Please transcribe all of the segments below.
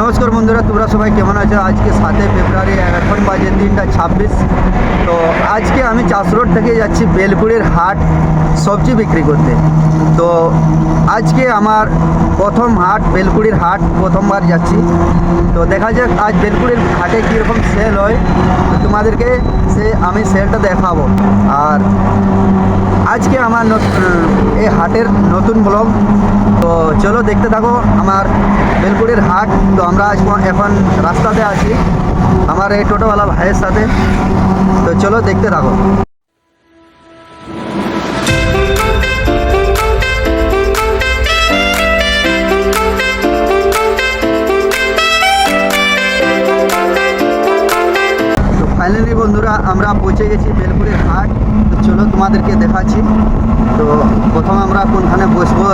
নমস্কার বন্ধুরা, তোমরা সবাই কেমন আছো? আজকে সাতই ফেব্রুয়ারি, এখন বাজে তিনটা ছাব্বিশ। তো আজকে আমি চাষ রোড থেকে যাচ্ছি বেলপুরের হাট সবজি বিক্রি করতে। তো আজকে আমার প্রথম হাট, বেলপুরির হাট, প্রথমবার যাচ্ছি। তো দেখা যাক আজ বেলপুরির হাটে কীরকম সেল হয়। তোমাদেরকে সে আমি সেলটা দেখাবো। আর আজকে আমার এই হাটের নতুন ব্লগ তো চলো দেখতে থাকো আমার বেলপুরের হাট। তো আমরা আজ এখন রাস্তাতে আছি। আমার এই টোটোওয়ালা ভাইয়ের সাথে। তো চলো দেখতে থাকো। ফাইনালি বন্ধুরা, আমরা পৌঁছে গেছি বেলপুরের হাট চলো তোমাদেরকে দেখাচ্ছি। তো প্রথম আমরা কোনখানে বসবো,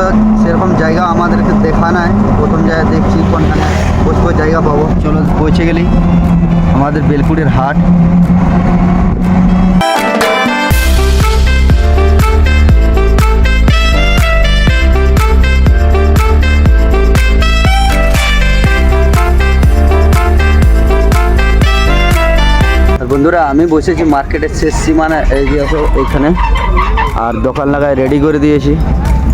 সেরকম জায়গা আমাদেরকে দেখা নাই। প্রথম জায়গায় দেখছি কোনখানে বসবো, জায়গা পাবো। চলো পৌঁছে গেলি আমাদের বেলপুরের হাট। বন্ধুরা, আমি বসেছি মার্কেটের শেষ সীমানা এই যে এইখানে। আর দোকান লাগায় রেডি করে দিয়েছি।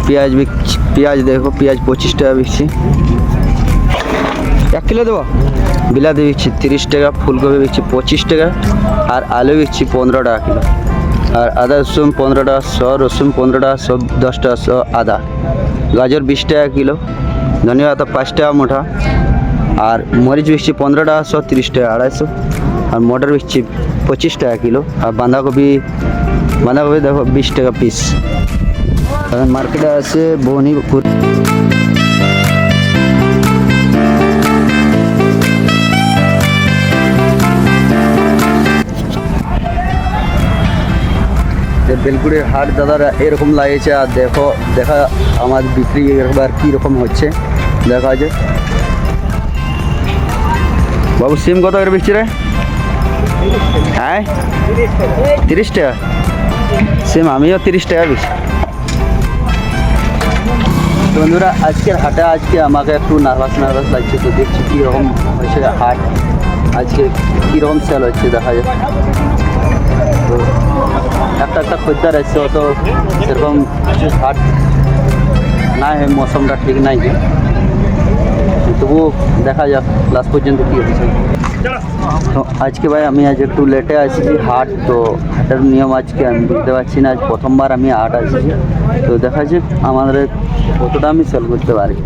পেঁয়াজ বিকছি পেঁয়াজ দেখো, পেঁয়াজ পঁচিশ টাকা বিকছি। এক কিলো দেবো? বিলাতি বিকছি, তিরিশ টাকা, ফুলকপি বিকছি, পঁচিশ টাকা। আর আলু বিকছি পনেরো টাকা কিলো। আর আদা রসুন পনেরো টাকা শ রসুন পনেরো টাকা, সব দশ টাকা শ আদা। গাজর বিশ টাকা কিলো। ধনিয়া পাঁচ টাকা মোটা। আর মরিচ বিকছি পনেরো টাকা শো তিরিশ টাকা, আড়াইশো। আর মটর বিকছি পঁচিশ টাকা কিলো আর বাঁধাকপি বাঁধাকপি দেখো বিশ টাকা পিস মার্কেটে আছে বনিপুর যে বেলগুড়ির হাট দাদারা এরকম লাগিয়েছে আর দেখো দেখা আমার বিক্রি এবার কীরকম হচ্ছে দেখা আছে বাবু সিম কত করে বিকছি রে? হ্যাঁ তিরিশ টাকা সিম আমিও তিরিশ টাকা বিকছি তো বন্ধুরা আজকের হাটে আজকে আমাকে একটু নার্ভাস নার্ভাস লাগছে তো দেখছি কীরকম হয়েছে হাট আজকে কীরকম সেল হচ্ছে দেখা যায় তো একটা একটা খদ্দার এসছে অত সেরকম কিছু হাট না হয় মৌসুমটা ঠিক নাই তবু দেখা যাক লাস্ট পর্যন্ত কী হচ্ছে তো আজকে ভাই আমি আজ একটু লেটে আসছি, হাট, তো হাটের নিয়ম আজকে আমি বুঝতে পারছি না, আজ প্রথমবার আমি হাট আসছি। তো দেখা যাক আমাদের কতটা আমি সেল করতে পারি।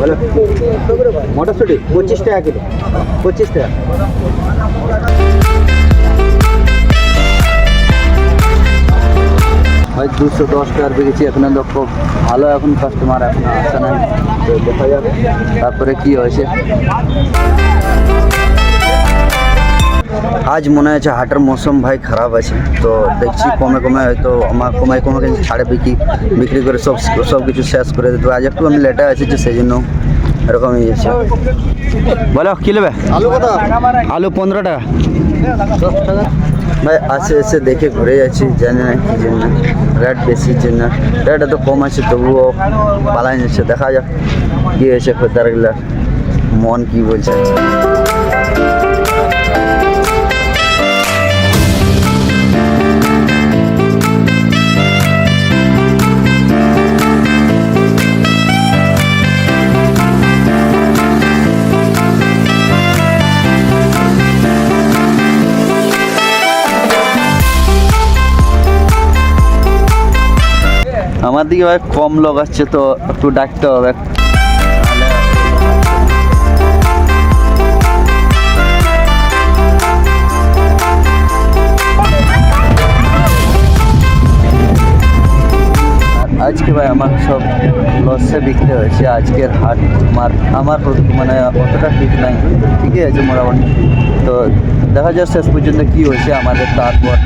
বলো। মটরশুটি পঁচিশ টাকা কিলো। পঁচিশ টাকা। হয় দুশো দশ টাকার বেড়েছি এখন খুব ভালো এখন কাস্টমার এখন আসছে না তো দেখা যাক। তারপরে কী হয়েছে? আজ মনে হচ্ছে হাটের মৌসুম ভাই খারাপ আছে। তো দেখছি কমে কমে হয়তো আমার কমে কমে কিন্তু ছাড়ে বিক্রি বিক্রি করে সব সব কিছু শেষ করে দিতে আজ একটু আমি লেটে আছি যে সেই জন্য এরকম হয়ে যাচ্ছে বলো কী নেবে? আলু কত? আলু পনেরো টাকা। ভাই আসে এসে দেখে ঘুরে যাচ্ছি জানি না কি জন্য। রেট বেশির জন্য রেট এত কম আছে তবুও পালাই যাচ্ছে দেখা যাক কী হয়েছে খদ্দারগুলার মন কি বলছে। আমার দিকে ভাই কম লোক আসছে, তো একটু ডাকতে হবে। আজকে ভাই আমার সব লসে বিক্রি হয়েছে। আজকের হাট আমার আমার মানে অতটা ঠিক নাই। ঠিকই আছে মোটামুটি। তো দেখা যাক শেষ পর্যন্ত কী হয়েছে আমাদের, তারপর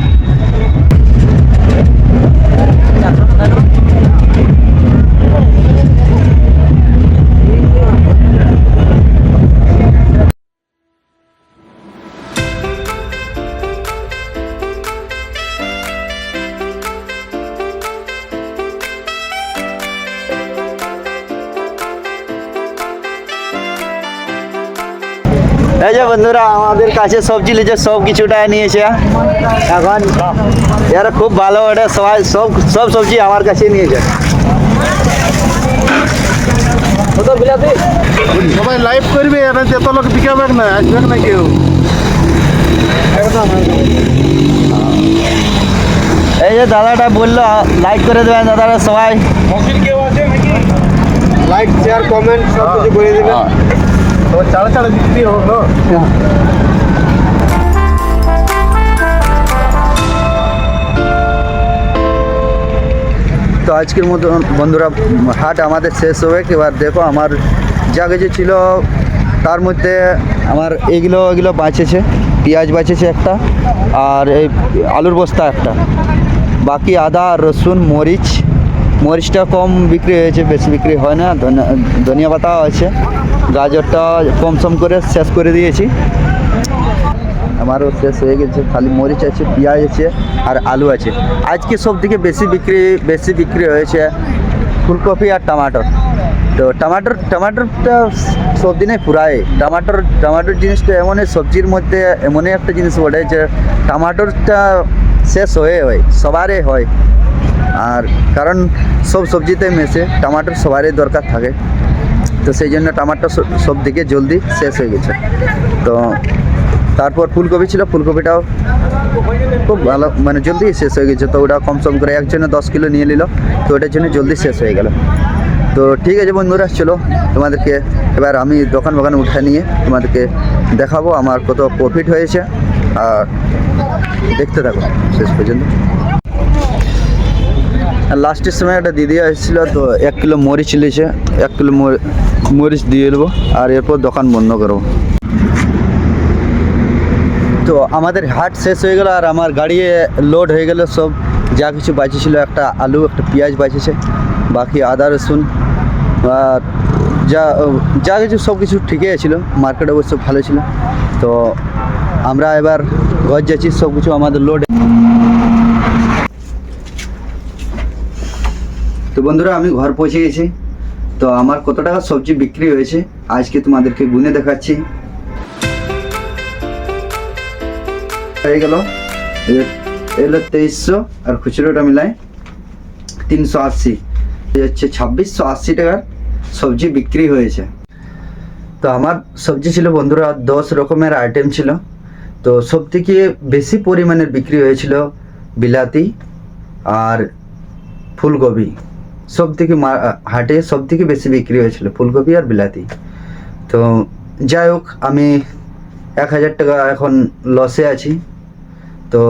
Mira, এই যে বন্ধুরা আমাদের কাছে সবজি লিচে সব কিছুটা নিয়েছে। এখন এরা খুব ভালো এটা সবাই সব সব সবজি আমার কাছে নিয়েছে। সবাই লাইভ করবে এটা যত লোক বিকাবে না আসবে না কেউ। এই যে দাদাটা বলল লাইক করে দেবেন দাদারা সবাই। লাইক শেয়ার কমেন্ট সব কিছু করে দিবেন। চাড়া বিক্রি হোক তো? আজকের মতো বন্ধুরা, হাট আমাদের শেষ হবে। এবার দেখো আমার যা কিছু ছিল, তার মধ্যে আমার এগুলো এগুলো বাঁচেছে, পেঁয়াজ বাঁচেছে একটা, আর এই আলুর বস্তা একটা। বাকি আদা, রসুন, মরিচ মরিচটা কম বিক্রি হয়েছে, বেশি বিক্রি হয় না ধনিয়া পাতাও আছে, গাজরটা কম সম করে শেষ করে দিয়েছি। আমারও শেষ হয়ে গেছে, খালি মরিচ আছে, পেঁয়াজ আছে, আর আলু আছে। আজকে সব থেকে বেশি বিক্রি বেশি বিক্রি হয়েছে ফুলকপি আর টমাটোর। তো টমাটোর, টমাটোরটা সব দিনে পুরাই টমাটোর টমাটোর জিনিসটা এমনই সবজির মধ্যে এমনই একটা জিনিস বটে যে, টমাটোরটা শেষ হয়ে হয় সবারই হয়। আর কারণ সব সবজিতে মেশে টমাটোর সবারই দরকার থাকে। তো সেই জন্য টমাটো সব- দিকে জলদি শেষ হয়ে গেছে। তো তারপর ফুলকপি ছিল, ফুলকপিটাও খুব ভালো মানে জলদি শেষ হয়ে গেছে। তো ওটা কম সম করে একজনে দশ কিলো নিয়ে নিল, তো ওটার জন্য জলদি শেষ হয়ে গেল। তো ঠিক আছে বন্ধুরা, চলো তোমাদেরকে এবার আমি দোকান বাগান উঠে নিয়ে তোমাদেরকে দেখাবো, আমার কত প্রফিট হয়েছে। আর দেখতে থাকো, শেষ পর্যন্ত। লাস্টের সময় একটা দিদি এসেছিল তো এক কিলো মরিচ নিয়েছে এক কিলো মরিচ দিয়ে নেব আর এরপর দোকান বন্ধ করব। তো আমাদের হাট শেষ হয়ে গেল আর আমার গাড়ি লোড হয়ে গেল সব। যা কিছু বাঁচেছিল একটা আলু, একটা পেঁয়াজ বাঁচেছে বাকি আদা, রসুন, আর যা যা কিছু সব কিছু ঠিকই ছিল মার্কেট অবশ্য ভালো ছিল। তো আমরা এবার ঘর যাচ্ছি, সব কিছু আমাদের লোড বন্ধুরা, আমি ঘর পৌঁছে গেছি। তো আমার কত টাকা সবজি বিক্রি হয়েছে, আজকে তোমাদেরকে গুনে দেখাচ্ছি। হয়ে গেল। এলো তেইশশো আর খুচরোটা মিলায় তিনশো আশি। হচ্ছে ছাব্বিশশো আশি টাকার সবজি বিক্রি হয়েছে। তো আমার সবজি ছিল বন্ধুরা, দশ রকমের আইটেম ছিল। তো সব থেকে বেশি পরিমাণের বিক্রি হয়েছিল বিলাতি আর ফুলকপি। সব থেকে হাটে সব থেকে বেশি বিক্রি হয়েছিল, ফুলকপি আর বিলাতি। তো যাই হোক, আমি এক হাজার টাকা এখন লসে আছি। তো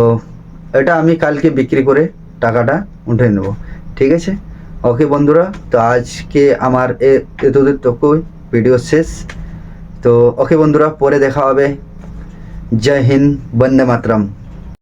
এটা আমি কালকে বিক্রি করে টাকাটা উঠে নেব। ঠিক আছে? ওকে বন্ধুরা, তো আজকে আমার এতদূর তকুই ভিডিও শেষ। তো ওকে বন্ধুরা, পরে দেখা হবে। জয় হিন্দ, বন্দে মাতরম।